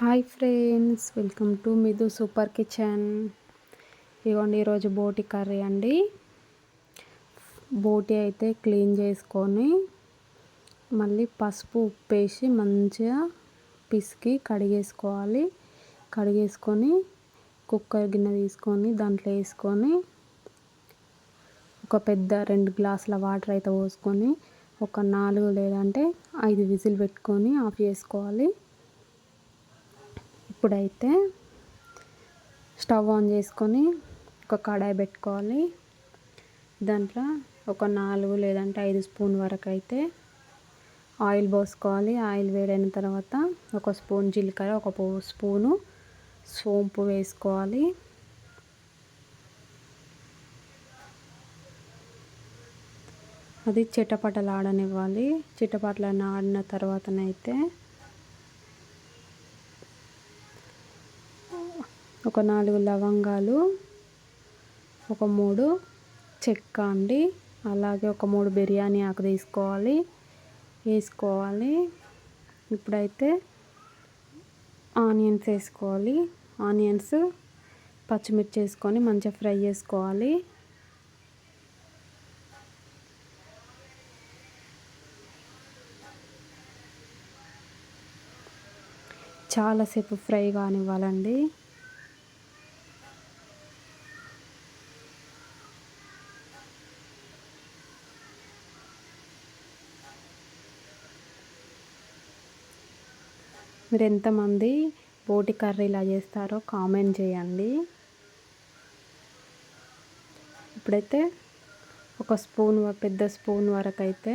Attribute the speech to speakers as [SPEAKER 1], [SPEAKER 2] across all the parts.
[SPEAKER 1] Hi friends welcome to Midhu super kitchen. ఇదిగోండి ఈరోజు బోటి కర్రీ అండి. బోటి అయితే క్లీన్ చేసుకొని మళ్ళీ పసుపు ఉప్పు వేసి మంచిగా పిసికి కడిగేసుకోవాలి. కడిగేసుకొని కుక్కర్ గిన్నె తీసుకొని దాంట్లో వేసుకొని ఒక పెద్ద రెండు గ్లాసుల వాటర్ అయితే పోసుకొని ఒక నాలుగు లేదంటే ఐదు విజిల్ పెట్టుకొని ఆఫ్ చేసుకోవాలి. ఇప్పుడైతే స్టవ్ ఆన్ చేసుకొని ఒక కడాయి పెట్టుకోవాలి. దాంట్లో ఒక నాలుగు లేదంటే ఐదు స్పూన్ వరకు అయితే ఆయిల్ పోసుకోవాలి. ఆయిల్ వేడైన తర్వాత ఒక స్పూన్ జీలకర్ర ఒక స్పూను సోంపు వేసుకోవాలి. అది చిటపటలు ఆడనివ్వాలి చిటపటలను ఆడిన తర్వాతనైతే ఒక నాలుగు లవంగాలు ఒక మూడు చెక్క అండి. అలాగే ఒక మూడు బిర్యానీ ఆకు తీసుకోవాలి వేసుకోవాలి. ఇప్పుడైతే ఆనియన్స్ వేసుకోవాలి. ఆనియన్స్ పచ్చిమిర్చి వేసుకొని మంచిగా ఫ్రై చేసుకోవాలి. చాలాసేపు ఫ్రై కానివ్వాలండి. మీరు ఎంతమంది బోటి కర్రీ ఇలా చేస్తారో కామెంట్ చేయండి. ఇప్పుడైతే ఒక స్పూన్ పెద్ద స్పూన్ వరకు అయితే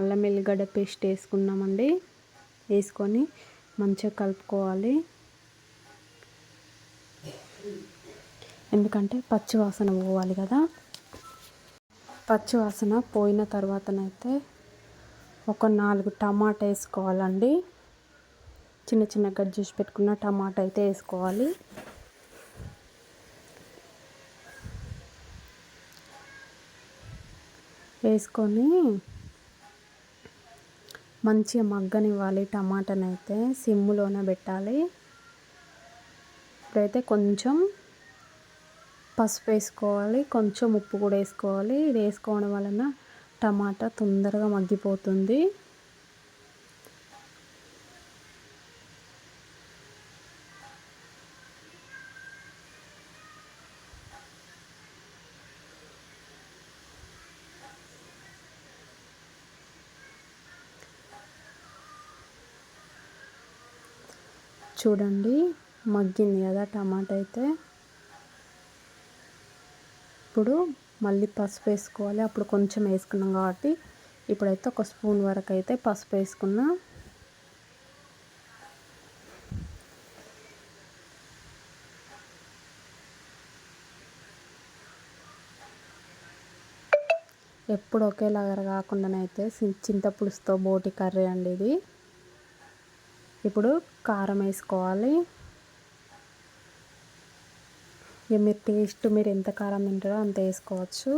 [SPEAKER 1] అల్లం ఎల్లిగడ్డ పేస్ట్ వేసుకున్నామండి. వేసుకొని మంచిగా కలుపుకోవాలి. ఎందుకంటే పచ్చి వాసన పోవాలి కదా. పచ్చి వాసన పోయిన తర్వాతనైతే ఒక నాలుగు టమాటా వేసుకోవాలండి. చిన్న చిన్న కట్ చేసి పెట్టుకున్న టమాటా అయితే వేసుకోవాలి. వేసుకొని మంచిగా మగ్గనివ్వాలి టమాటాని అయితే సిమ్లోనే పెట్టాలి. ఇప్పుడైతే కొంచెం పసుపు వేసుకోవాలి కొంచెం ఉప్పు కూడా వేసుకోవాలి. ఇది వేసుకోవడం వలన టమాటా తొందరగా మగ్గిపోతుంది. చూడండి మగ్గింది కదా టమాటా అయితే. ఇప్పుడు మళ్ళీ పసుపు వేసుకోవాలి. అప్పుడు కొంచెం వేసుకున్నాం కాబట్టి ఇప్పుడైతే ఒక స్పూన్ వరకు అయితే పసుపు వేసుకున్నా. ఎప్పుడు ఒకేలాగా కాకుండానైతే చింతపులుసుతో బోటి కర్రీ అండి ఇది. ఇప్పుడు కారం వేసుకోవాలి. ఇక మీరు టేస్ట్ మీరు ఎంత కారం తింటారో అంత వేసుకోవచ్చు.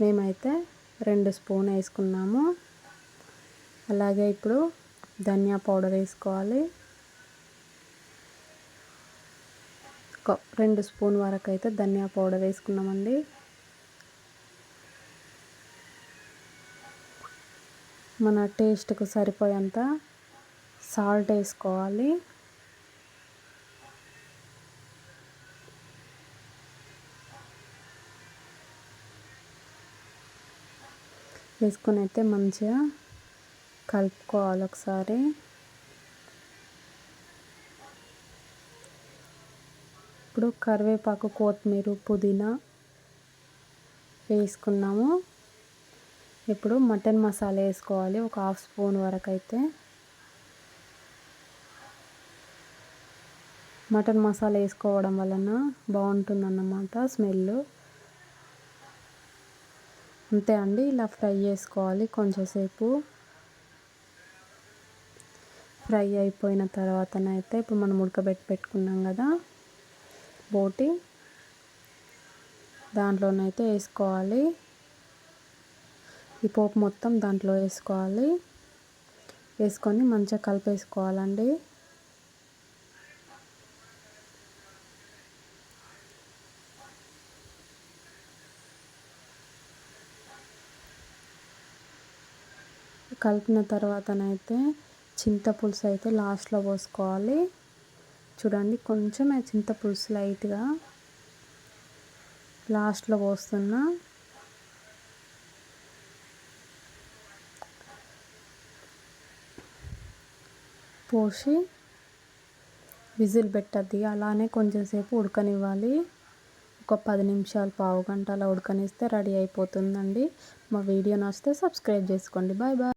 [SPEAKER 1] మేమైతే రెండు స్పూన్ వేసుకున్నాము. అలాగే ఇప్పుడు ధనియా పౌడర్ వేసుకోవాలి. రెండు స్పూన్ వరకు అయితే ధనియా పౌడర్ వేసుకున్నామండి. మన టేస్ట్కు సరిపోయేంత సాల్ట్ వేసుకోవాలి. వేసుకొని అయితే మంచిగా కలుపుకోవాలి ఒకసారి. ఇప్పుడు కరివేపాకు కొత్తిమీర పుదీనా వేసుకున్నాము. ఇప్పుడు మటన్ మసాలా వేసుకోవాలి. ఒక హాఫ్ స్పూన్ వరకు అయితే మటన్ మసాలా వేసుకోవడం వలన బాగుంటుందన్నమాట స్మెల్. అంతే అండి ఇలా ఫ్రై చేసుకోవాలి కొంచెంసేపు ఫ్రై అయిపోయిన తర్వాతనైతే ఇప్పుడు మనం ఉడకబెట్టి పెట్టుకున్నాం కదా బోటి. దాంట్లోనైతే వేసుకోవాలి. ఈ పోపు మొత్తం దాంట్లో వేసుకోవాలి. వేసుకొని మంచిగా కలిపేసుకోవాలండి. కలిపిన తర్వాతనైతే చింతపులుసు అయితే లాస్ట్లో పోసుకోవాలి. చూడండి కొంచెం చింతపులుసు లైట్గా లాస్ట్లో పోస్తున్నా. పోసి విజిల్ పెట్టద్ది అలానే కొంచెంసేపు ఉడకనివ్వాలి. ఒక పది నిమిషాలు పావు గంట అలా ఉడకనిస్తే రెడీ అయిపోతుందండి. మా వీడియో నచ్చితే సబ్స్క్రైబ్ చేసుకోండి. Bye bye.